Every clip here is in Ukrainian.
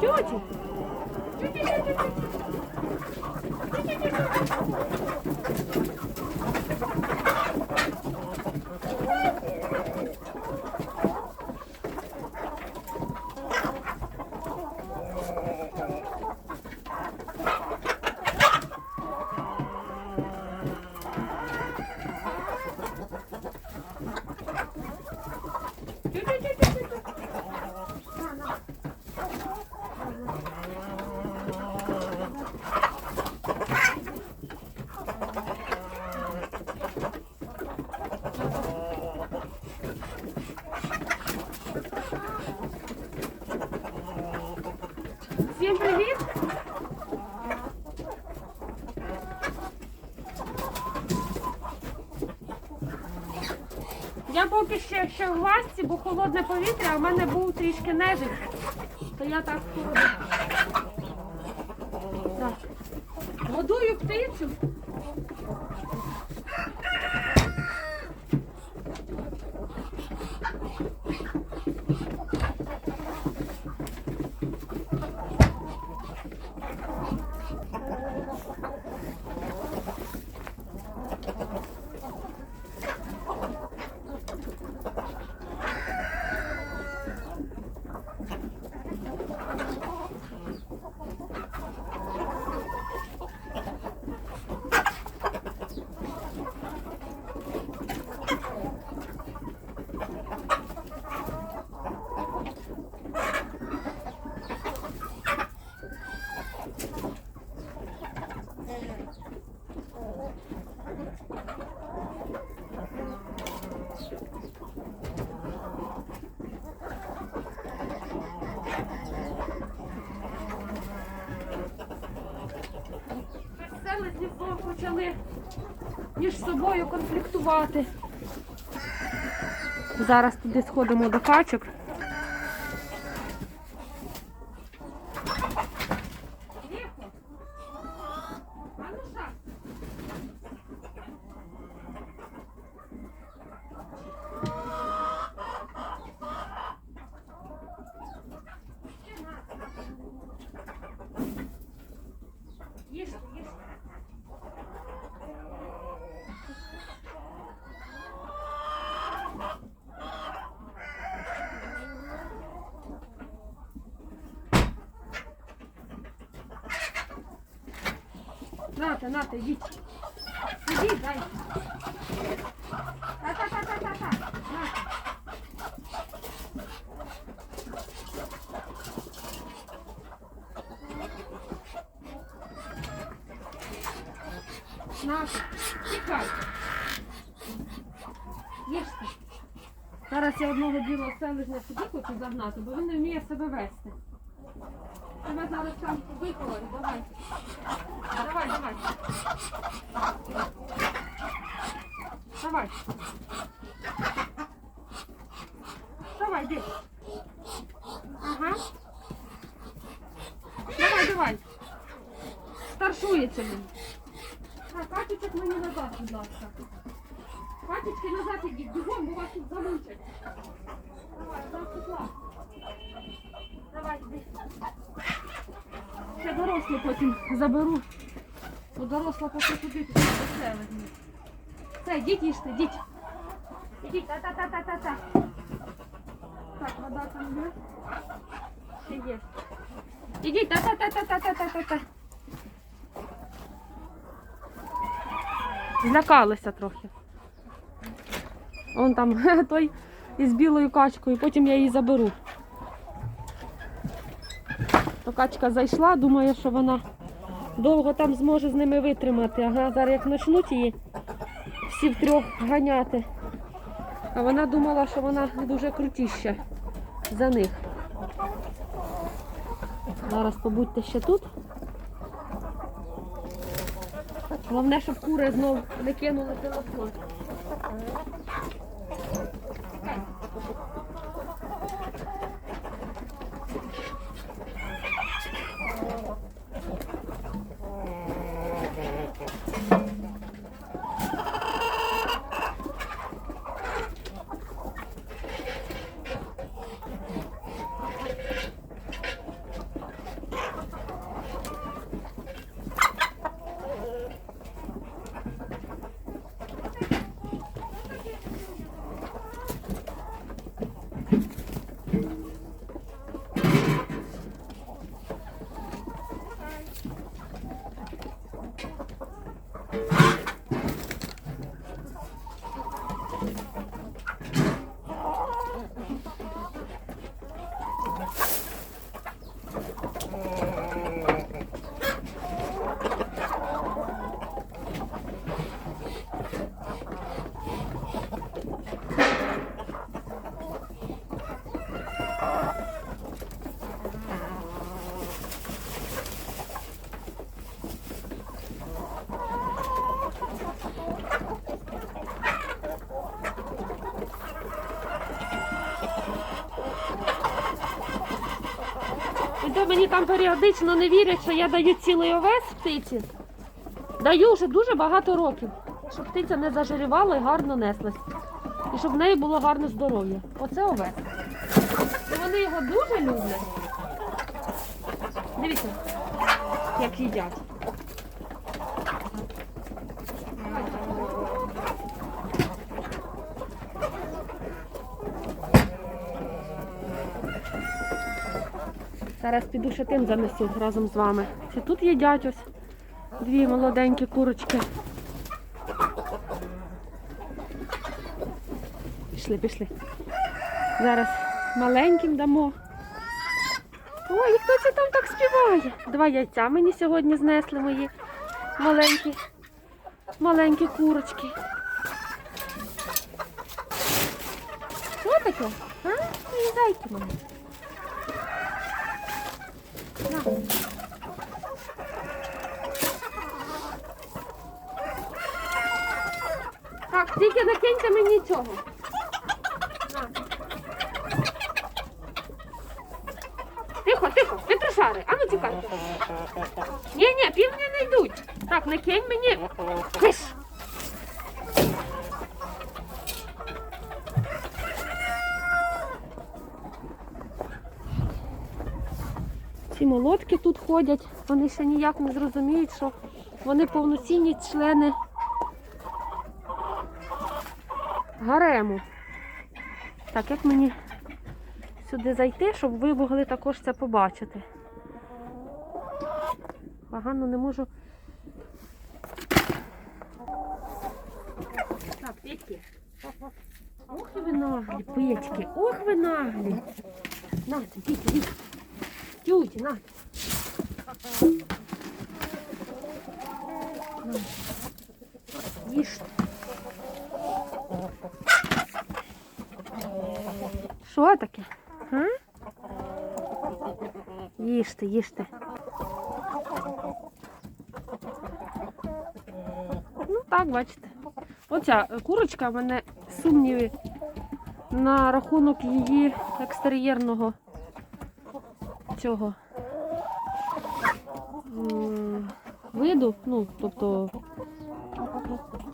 Тьоті. Всім привіт! Я поки ще, ще в масці, бо холодне повітря, а в мене був трішки нежик. То я так. Так. Годую птицю. Селезні знов почали між собою конфліктувати. Зараз туди сходимо до качок. Нате, нате, йдіть. Ідіть, дай. Та-та-та-та-та-та. Нате. Нате. Тікай. Їжте. Зараз я одного білого селезня сюди хочу загнати, бо він не вміє себе вести. Тебе зараз там виколою, давай. Давай, давай. Давай. Давай, йди. Ага. Давай, давай. Старшується він. Так, катючок мені назад, будь ласка. Катючки назад ідіть, бігом, бо вас тут замучать. Давай, там пішла. Давай, йди. Ще дорослу потім заберу. Бо доросла поки туди веселе. Все, йдіть їжте, йдіть. Ідіть, та-та-та-та-та-та. Так, вода там є. Ще є. Ідіть, та-та-та-та-та-та-та-та. Злякалися трохи. Он там той із білою качкою, потім я її заберу. То качка зайшла, думає, що вона довго там зможе з ними витримати. Ага, зараз як почнуть її всі втрьох ганяти. А вона думала, що вона дуже крутіща за них. Зараз побудьте ще тут. Головне, щоб кури знов не кинули телефон. Мені там періодично не вірять, що я даю цілий овес птиці. Даю вже дуже багато років, щоб птиця не зажирівала і гарно неслась. І щоб в неї було гарне здоров'я. Оце овес. І вони його дуже люблять. Дивіться, як їдять. Зараз піду ще тим занесу разом з вами. Це тут їдять ось дві молоденькі курочки. Пішли, пішли. Зараз маленьким дамо. Ой, і хто це там так співає? Два яйця мені сьогодні знесли мої маленькі, маленькі курочки. Що таке? А? Мої зайки мої. Тільки накиньте мені цього. Тихо, тихо, петрушари, а ну тікай. Ні, ні, півні не йдуть. Так, не кинь мені. Киш. Ці молотки тут ходять, вони ще ніяк не зрозуміють, що вони повноцінні члени гарему. Так, як мені сюди зайти, щоб ви могли також це побачити. Погано не можу. Так, Петьки. Ох ви наглі, Петьки, ох ви наглі. Нате, діти, діти. Тюті. На. Їжте. Що таке? Їжте, їжте. Ну так, бачите. Оця курочка в мене сумніви на рахунок її екстер'єрного цього виду. Ну, тобто,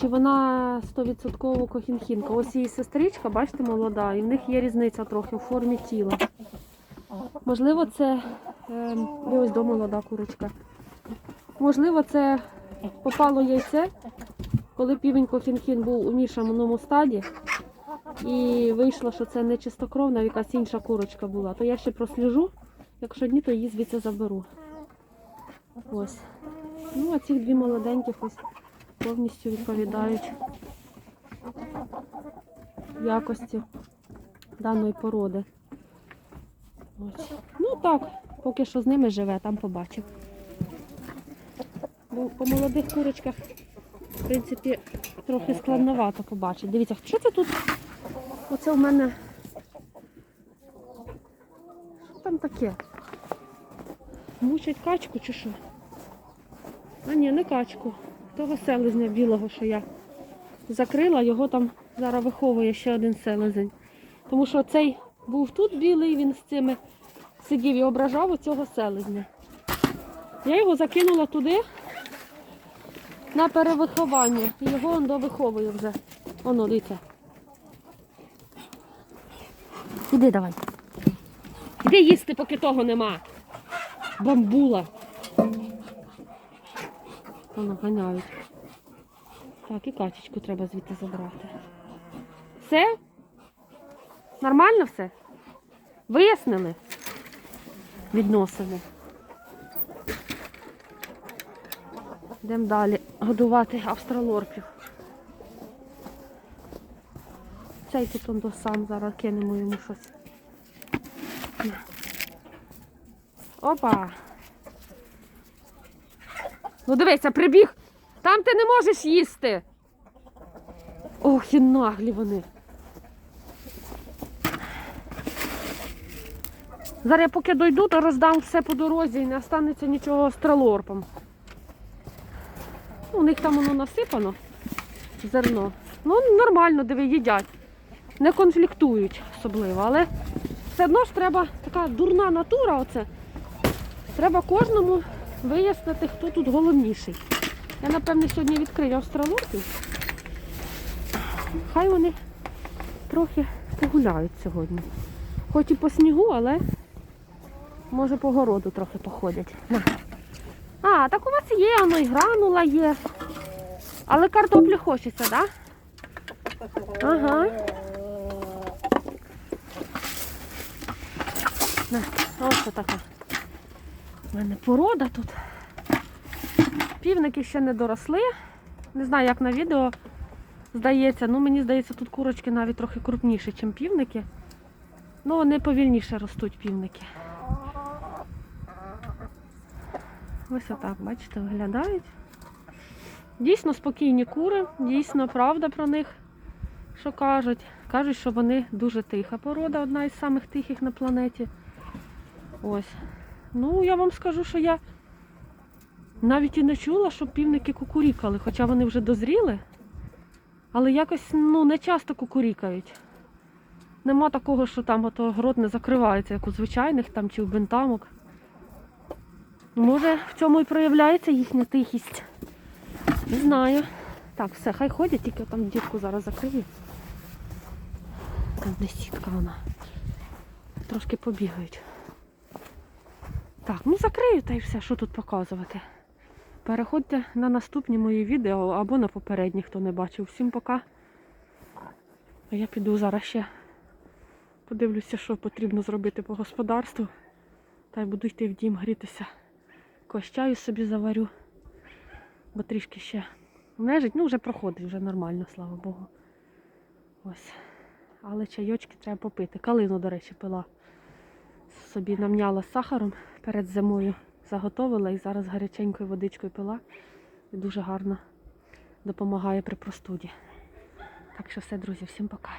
чи вона 100% кохінхінка. Ось її сестричка, бачите, молода, і в них є різниця трохи в формі тіла. Можливо, це е, ось до молода курочка. Можливо, це попало яйце, коли півень кохінхін був у мішаному стаді. І вийшло, що це не чистокровна, якась інша курочка була. То я ще просліжу. Якщо ні, то її звідси заберу. Ось. Ну, а цих дві молоденьких ось повністю відповідають якості даної породи. Ось. Ну так, поки що з ними живе, там побачив. Бо по молодих курочках, в принципі, трохи складновато побачити. Дивіться, що це тут? Оце у мене. Що там таке? Мучать качку чи що? А ні, не качку. Того селезня білого, що я закрила, його там зараз виховує ще один селезень. Тому що цей був тут білий, він з цими сидів і ображав оцього селезня. Я його закинула туди на перевиховання. Його он довиховує вже. Воно, дивіться. Іди давай. Іди їсти, поки того нема. Бамбула. Воно ганяють. Так, і качечку треба звідти забрати. Все? Нормально все? Вияснили? Відносини. Йдемо далі годувати австралорпів. Цей тут он до сам зараз кинемо йому щось. Опа. Ну дивися, прибіг. Там ти не можеш їсти. Ох, і наглі вони. Зараз я поки дойду, то роздам все по дорозі і не останеться нічого астралорпом. У них там воно насипано, зерно. Ну, нормально, диви, їдять. Не конфліктують особливо, але все одно ж треба така дурна натура оце. Треба кожному вияснити, хто тут головніший. Я, напевне, сьогодні відкрию австралопів. Хай вони трохи погуляють сьогодні. Хоч і по снігу, але може по городу трохи походять. На. А, так у вас є, воно і гранула є. Але картоплі хочеться, так? Да? Ага. На, ось така. У мене порода тут. Півники ще не доросли. Не знаю, як на відео здається. Ну, мені здається, тут курочки навіть трохи крупніші, ніж півники. Ну, вони повільніше ростуть півники. Ось отак, бачите, виглядають. Дійсно спокійні кури, дійсно правда про них, що кажуть. Кажуть, що вони дуже тиха порода, одна із самих тихих на планеті. Ось. Ну, я вам скажу, що я навіть і не чула, щоб півники кукурікали, хоча вони вже дозріли. Але якось ну, не часто кукурікають. Нема такого, що там ото город не закривається, як у звичайних там чи у бентамок. Може, в цьому і проявляється їхня тихість. Не знаю. Так, все, хай ходять, тільки там дірку зараз закрию. Там десь сітка вона. Трошки побігають. Так, ну закрию та й все, що тут показувати. Переходьте на наступні мої відео або на попередні, хто не бачив. Всім пока. А я піду зараз ще подивлюся, що потрібно зробити по господарству. Та й буду йти в дім грітися. Чаю собі заварю. Бо трішки ще нежить, ну вже проходить, вже нормально, слава Богу. Ось. Але чайочки треба попити. Калину, до речі, пила. Собі намняла сахаром перед зимою. Заготовила і зараз гаряченькою водичкою пила. І дуже гарно допомагає при простуді. Так що все, друзі, всім пока.